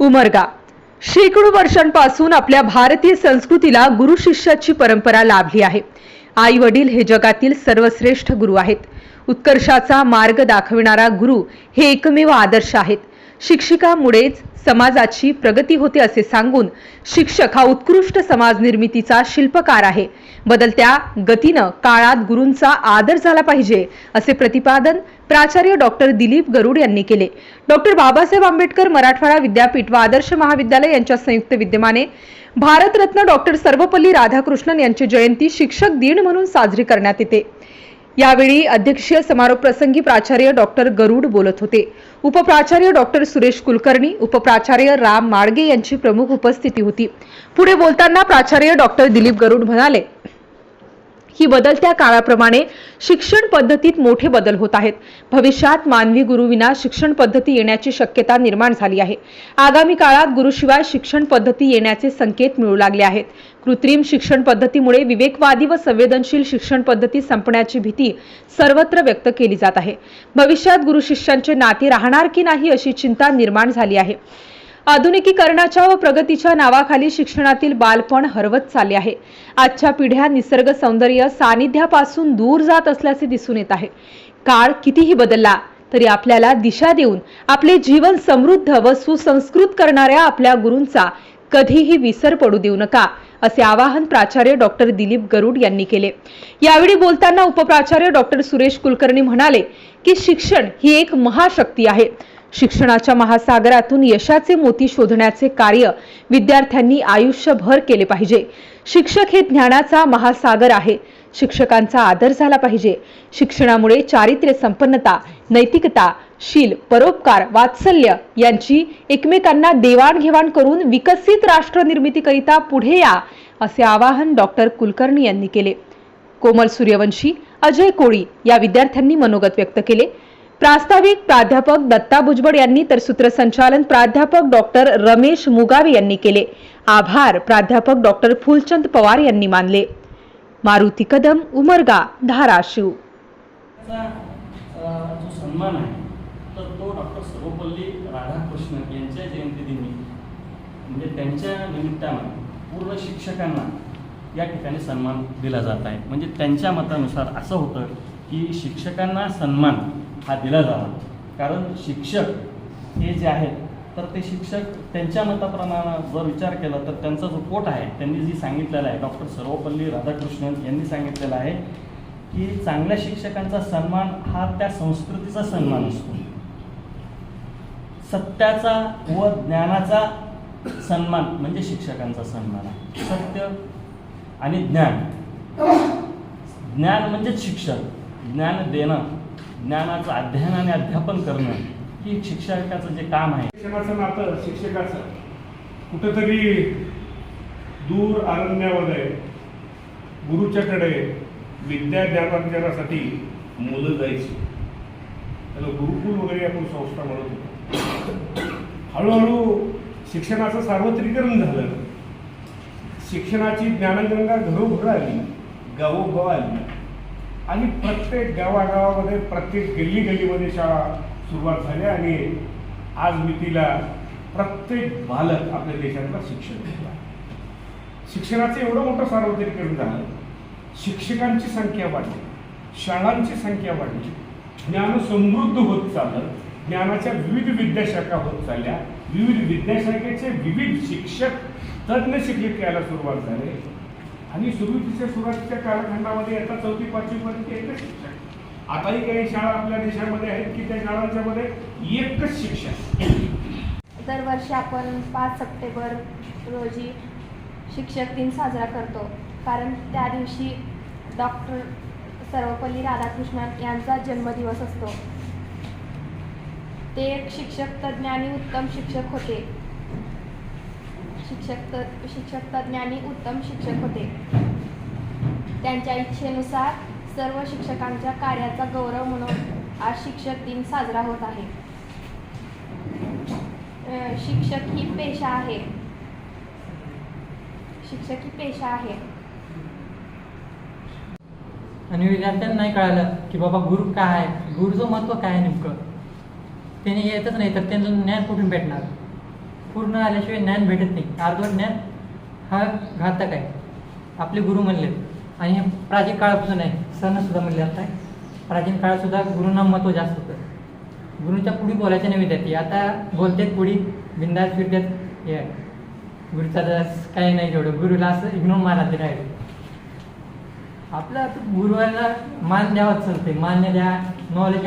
उमरगा. शेकडो वर्षांपासून आपल्या भारतीय संस्कृतीला गुरु शिष्याची परंपरा लाभली आहे. आई वडील हे जगातील सर्वश्रेष्ठ गुरु आहेत. उत्कर्षाचा मार्ग दाखविणारा गुरु हे एकमेव आदर्श आहेत. शिक्षिकामुळेच समाजाची प्रगती होते असे सांगून शिक्षक हा उत्कृष्ट समाज निर्मितीचा शिल्पकार आहे. बदलत्या गतीनं काळात गुरूंचा आदर झाला पाहिजे असे प्रतिपादन प्राचार्य डॉक्टर दिलीप गरुड यांनी केले. डॉक्टर बाबासाहेब आंबेडकर मराठवाडा विद्यापीठ व आदर्श महाविद्यालय यांच्या संयुक्त विद्यमाने भारतरत्न डॉक्टर सर्वपल्ली राधाकृष्णन यांची जयंती शिक्षक दिन म्हणून साजरी करण्यात येते. यावेळी अध्यक्षीय समारोप प्रसंगी प्राचार्य डॉक्टर गरुड बोलत होते. उपप्राचार्य डॉक्टर सुरेश कुलकर्णी उपप्राचार्य राम माडगे यांची प्रमुख उपस्थिती होती. पुढे बोलताना प्राचार्य डॉक्टर दिलीप गरुड म्हणाले ही बदलत्या काळाप्रमाणे शिक्षण पद्धतीत मोठे बदल होत आहेत. भविष्यात मानवी गुरुविना शिक्षण पद्धती येण्याची शक्यता निर्माण झाली आहे. आगामी काळात गुरुशिवाय शिक्षण पद्धती येण्याचे संकेत मिळू लागले आहेत. कृत्रिम शिक्षण पद्धतीमुळे विवेकवादी व संवेदनशील शिक्षण पद्धती संपण्याची भीती सर्वत्र व्यक्त केली जात आहे. भविष्यात गुरु शिष्यांचे नाते राहणार की नाही अशी चिंता निर्माण झाली आहे. आधुनिकीकरणाच्या व प्रगतीच्या नावाखाली शिक्षणातील बालपण हरवत चालले आहे. आजच्या पिढ्या निसर्ग सौंदर्य सानिध्यापासून दूर जात असल्याचे दिसून येत आहे. काळ कितीही बदलला तरी आपल्याला दिशा देऊन आपले जीवन समृद्ध व सुसंस्कृत करणाऱ्या आपल्या गुरूंचा कधीही विसर पडू देऊ नका असे आवाहन प्राचार्य डॉक्टर दिलीप गरुड यांनी केले. यावेळी बोलताना उपप्राचार्य डॉक्टर सुरेश कुलकर्णी म्हणाले की शिक्षण ही एक महाशक्ती आहे. शिक्षणाच्या महासागरातून यशाचे मोती शोधण्याचे कार्य विद्यार्थ्यांनी आयुष्यभर केले पाहिजे. शिक्षक हे ज्ञानाचा महासागर आहे. शिक्षकांचा आदर झाला पाहिजे. शिक्षणामुळे चारित्र्य संपन्नता नैतिकता शील परोपकार वात्सल्य यांची एकमेकांना देवाणघेवाण करून विकसित राष्ट्र निर्मितीकरिता पुढे या असे आवाहन डॉक्टर कुलकर्णी यांनी केले. कोमल सूर्यवंशी अजय कोळी या विद्यार्थ्यांनी मनोगत व्यक्त केले. प्रास्ताविक प्राध्यापक दत्ता भुजबळ यांनी तर सूत्रसंचालन प्राध्यापक डॉक्टर रमेश मुगावे यांनी केले. आभार प्राध्यापक डॉक्टर फुलचंद पवार यांनी मानले. मारुती कदम उमरगा धाराशिव. जो सन्मान आहे तर तो डॉक्टर सर्वपल्ली राधाकृष्णन यांच्या जयंतीदिनी म्हणजे त्यांच्या निमित्तानं पूर्ण शिक्षकांना या ठिकाणी सन्मान दिला जात आहे. म्हणजे त्यांच्या मतानुसार असं होतं की शिक्षकांना सन्मान हा दिला जावा कारण शिक्षक हे जे आहेत तर ते शिक्षक त्यांच्या मताप्रमाणे जर विचार केला तर त्यांचा जो कोट आहे त्यांनी जी सांगितलेला आहे डॉक्टर सर्वपल्ली राधाकृष्णन यांनी सांगितलेलं आहे की चांगल्या शिक्षकांचा सन्मान हा त्या संस्कृतीचा सन्मान असतो. सत्याचा व ज्ञानाचा सन्मान म्हणजे शिक्षकांचा सन्मान आहे. सत्य आणि ज्ञान. ज्ञान म्हणजेच शिक्षक ज्ञान देणं. ज्ञानाचं अध्ययन आणि अध्यापन करणं ही शिक्षकाचं जे काम आहे. शिक्षणाचं नातं शिक्षकाचं. कुठंतरी दूर आरण्यामध्ये गुरुच्याकडे विद्या ज्ञानार्जनासाठी मुलं जायची. त्याला गुरुकुल वगैरे आपण संस्था म्हणत होतो. हळूहळू शिक्षणाचं सार्वत्रिकरण झालं. शिक्षणाची ज्ञानगंगा घरोघर आली गावोगाव आली. आणि प्रत्येक गावागावामध्ये प्रत्येक गल्ली गल्लीमध्ये शाळा सुरुवात झाली आणि आज मितीला प्रत्येक बालक आपल्या देशातला शिक्षण घेतला शिक्षणाचं एवढं मोठं सार्वत्रिकरण झालं. शिक्षकांची संख्या वाढली. शाळांची संख्या वाढली. ज्ञान समृद्ध होत चाललं. ज्ञानाच्या विविध विद्याशाखा होत चालल्या. विविध विद्याशाखेचे विविध शिक्षक तज्ज्ञ शिक्षक यायला सुरुवात झाली. आणि सुरुवातीच्या सुरुवातीच्या कालखंडामध्ये आता चौथी पाचवी पर्यंत एकच शिक्षक आताही काही शाळा आपल्या देशामध्ये आहेत की त्या शाळांच्यामध्ये एकच शिक्षक दरवर्षी आपण पाच सप्टेंबर रोजी शिक्षक दिन साजरा करतो. कारण त्या दिवशी डॉक्टर सर्वपल्ली राधाकृष्णन यांचा जन्मदिवस असतो. ते एक शिक्षक तज्ज्ञ आणि उत्तम शिक्षक होते. शिक्षक शिक्षक तज्ज्ञ आणि उत्तम शिक्षक होते. त्यांच्या इच्छेनुसार सर्व शिक्षकांच्या कार्याचा गौरव म्हणून आज शिक्षक दिन साजरा होत आहे. शिक्षक ही पेशा आहे. शिक्षक ही पेशा आहे. आणि विद्यार्थ्यांना नाही कळालं की बाबा गुरु काय आहे? गुरुचं महत्त्व काय आहे नेमकं? त्याने येतच नाही तर त्यांचं ज्ञान कुठून भेटणार? पूर्ण आल्याशिवाय ज्ञान भेटत नाही. अर्धवट ज्ञान हा घातक आहे. आपले गुरु म्हणले. आणि हे प्राचीन काळापासून आहे. सण सुद्धा म्हणले आता. प्राचीन काळात सुद्धा गुरुंना महत्त्व जास्त होतं. गुरुच्या पुढी बोलायच्या नाही विद्यार्थी आता बोलतात पुढी बिंदास फिरतात. हे आहे. गुरुचा जस काही नाही तेवढं. गुरुला असं इग्नोर मारा ते राहील आपलं आता गुरुवाला मान द्यावाच चालते मान्य द्या नॉलेज